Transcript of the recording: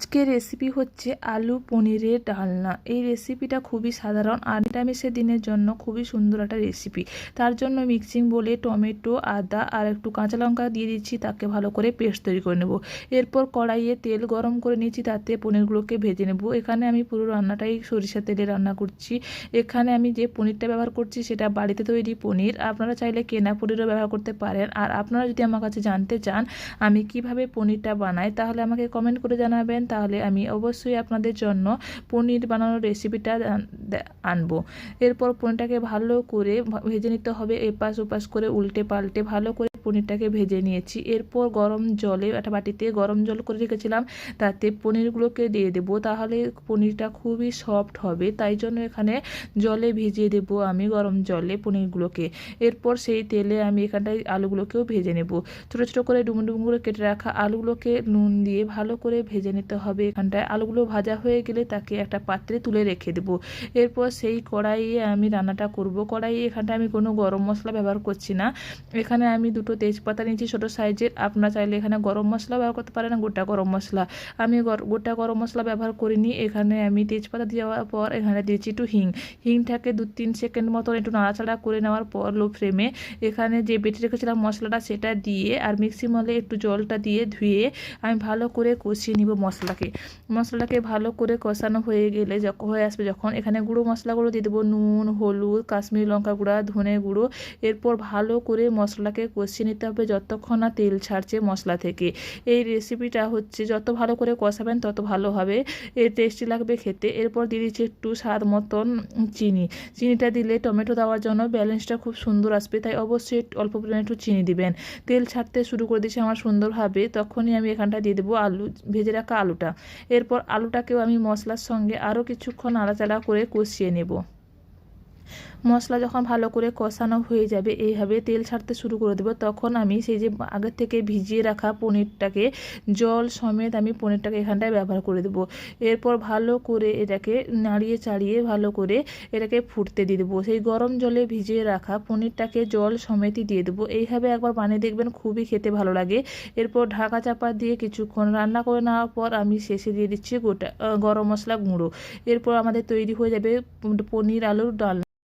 আজকের রেসিপি হচ্ছে আলু পনিরের ডালনা। এই রেসিপিটা খুবই সাধারণ আর নিরামিষের দিনের জন্য খুবই সুন্দর একটা রেসিপি তার জন্য মিক্সিং বলে টমেটো, আদা আর একটু কাঁচা লঙ্কা দিয়ে দিচ্ছি, তাকে ভালো করে পেস্ট তৈরি করে নেব। এরপর কড়াইয়ে তেল গরম করে নিচ্ছি, তাতে পনিরগুলোকে ভেজে নেব। এখানে আমি পুরো রান্নাটাই সরিষা তেলে রান্না করছি। এখানে আমি যে পনিরটা ব্যবহার করছি, সেটা বাড়িতে তৈরি পনির। আপনারা চাইলে কেনা পনিরও ব্যবহার করতে পারেন। আর আপনারা যদি আমার কাছে জানতে চান, আমি কীভাবে পনিরটা বানাই, তাহলে আমাকে কমেন্ট করে জানাবেন। তাহলে আমি অবশ্যই আপনাদের জন্য পনির বানানোর রেসিপিটা আনব। এরপর পনিরটাকে ভালো করে ভেজে নিতে হবে, এপাশ ওপাশ করে উল্টে পাল্টে ভালো করে পনিরটাকে ভেজে নিয়েছি। এরপর গরম জলে একটা বাটিতে গরম জল করে রেখেছিলাম। তাতে পনিরগুলোকে দিয়ে দেবো। তাহলে পনিরটা খুবই সফট হবে। তাই জন্য এখানে জলে ভিজিয়ে দেবো আমি গরম জলে পনিরগুলোকে। এরপর সেই তেলে আমি এখানটায় আলুগুলোকেও ভেজে নেব। ছোটো ছোটো করে ডুমো ডুমো করে কেটে রাখা আলুগুলোকে নুন দিয়ে ভালো করে ভেজে নিতে হবে। এখানটায় আলুগুলো ভাজা হয়ে গেলে তাকে একটা পাত্রে তুলে রেখে দেবো। এরপর সেই কড়াইয়ে আমি রান্নাটা করব। কড়াইয়ে এখানটায় আমি কোনো গরম মশলা ব্যবহার করছি না। এখানে আমি দুটো তেজপাতা নিয়েছি ছোটো সাইজের। আপনারা চাইলে এখানে গরম মশলা ব্যবহার করতে পারেন গোটা গরম মশলা। আমি গোটা গরম মশলা ব্যবহার করিনি। এখানে আমি তেজপাতা দেওয়ার পর এখানে দিয়েছি একটু হিং। হিংটাকে দু তিন সেকেন্ড মতন একটু নাড়াচাড়া করে নেওয়ার পর লো ফ্লেমে এখানে যে বেটে রেখেছিলাম মশলাটা সেটা দিয়ে আর মিক্সি মলে একটু জলটা দিয়ে ধুয়ে আমি ভালো করে কষিয়ে নিব মশলাকে। মশলাটাকে ভালো করে কষানো হয়ে গেলে যখন হয়ে আসবে যখন এখানে গুঁড়ো মশলাগুলো দিয়ে দেবো নুন, হলুদ, কাশ্মীরি লঙ্কা গুঁড়া, ধনে গুঁড়ো। এরপর ভালো করে মশলাকে কষিয়ে নিতে হবে যতক্ষণ না তেল ছাড়ছে মশলা থেকে। এই রেসিপিটা হচ্ছে যত ভালো করে কষাবেন তত ভালো হবে। এর টেস্টি লাগবে খেতে। এরপর দিয়ে দিচ্ছি একটু স্বাদ মতন চিনি। চিনিটা দিলে টমেটো দেওয়ার জন্য ব্যালেন্সটা খুব সুন্দর আসবে। তাই অবশ্যই অল্প পরিমাণে একটু চিনি দিবেন। তেল ছাড়তে শুরু করে দিয়েছে, আমার সুন্দরভাবে তখনই আমি এখানটা দিয়ে দেবো আলু, ভেজে রাখা আলুটা। এরপর আলুটাকেও আমি মশলার সঙ্গে আরও কিছুক্ষণ নাড়াচাড়া করে কষিয়ে নেব। মশলা যখন ভালো করে কষানো হয়ে যাবে, এইভাবে তেল ছাড়তে শুরু করে দেবো। তখন আমি সেই যে আগের থেকে ভিজিয়ে রাখা পনিরটাকে, জল সমেত আমি পনিরটাকে এখানটায় ব্যবহার করে দেবো। এরপর ভালো করে এটাকে নাড়িয়ে চাড়িয়ে ভালো করে এটাকে ফুটতে দিয়ে দেবো। সেই গরম জলে ভিজিয়ে রাখা পনিরটাকে জল সমেতই দিয়ে দেবো। এইভাবে একবার বানিয়ে দেখবেন খুবই খেতে ভালো লাগে। এরপর ঢাকা চাপা দিয়ে কিছুক্ষণ রান্না করে নেওয়ার পর আমি শেষে দিয়ে দিচ্ছি গোটা গরম মশলা গুঁড়ো। এরপর আমাদের তৈরি হয়ে যাবে পনির আলুর ডাল